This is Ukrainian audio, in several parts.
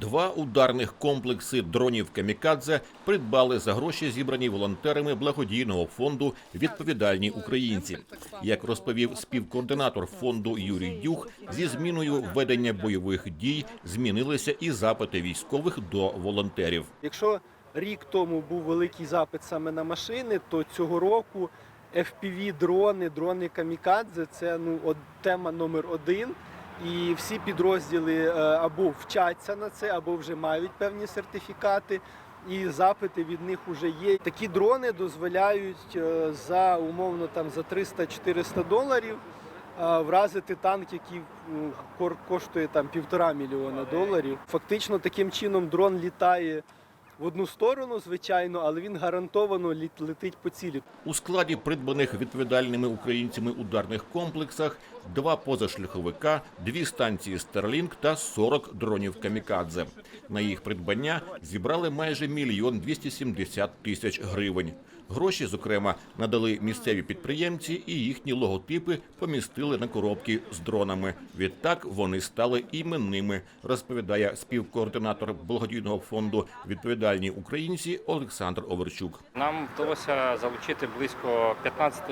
Два ударних комплекси дронів Камікадзе придбали за гроші, зібрані волонтерами благодійного фонду Відповідальні українці. Як розповів співкоординатор фонду Юрій Дюх, зі зміною ведення бойових дій змінилися і запити військових до волонтерів. Якщо рік тому був великий запит саме на машини, то цього року FPV дрони, дрони камікадзе це ну от, тема номер один. І всі підрозділи е, або вчаться на це, або вже мають певні сертифікати. І запити від них вже є. Такі дрони дозволяють е, за умовно там за 300-400 доларів е, вразити танк, який коштує там півтора мільйона доларів. Фактично таким чином дрон літає в одну сторону, звичайно, але він гарантовано летить по цілі. У складі придбаних відповідальними українцями ударних комплексах два позашляховика, дві станції Starlink та 40 дронів Камікадзе. На їх придбання зібрали майже мільйон 270 тисяч гривень. Гроші, зокрема, надали місцеві підприємці, і їхні логотипи помістили на коробки з дронами. Відтак вони стали іменними, розповідає співкоординатор благодійного фонду Відповідальні українці Олександр Оверчук. Нам вдалося залучити близько 15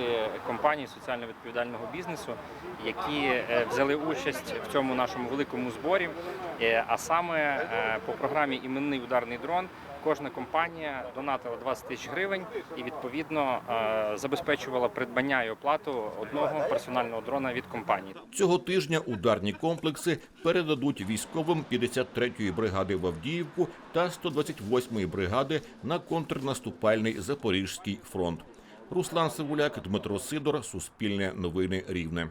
компаній соціально відповідального бізнесу, які е, взяли участь в цьому нашому великому зборі. Е, А саме е, по програмі Іменний ударний дрон. Кожна компанія донатила 20 тисяч гривень і відповідно е, забезпечувала придбання і оплату одного персонального дрона від компанії. Цього тижня ударні комплекси передадуть військовим 53-ї бригади в Авдіївку та 128-ї бригади на контрнаступальний Запорізький фронт. Руслан Сивуляк, Дмитро Сидор, Суспільне новини Рівне.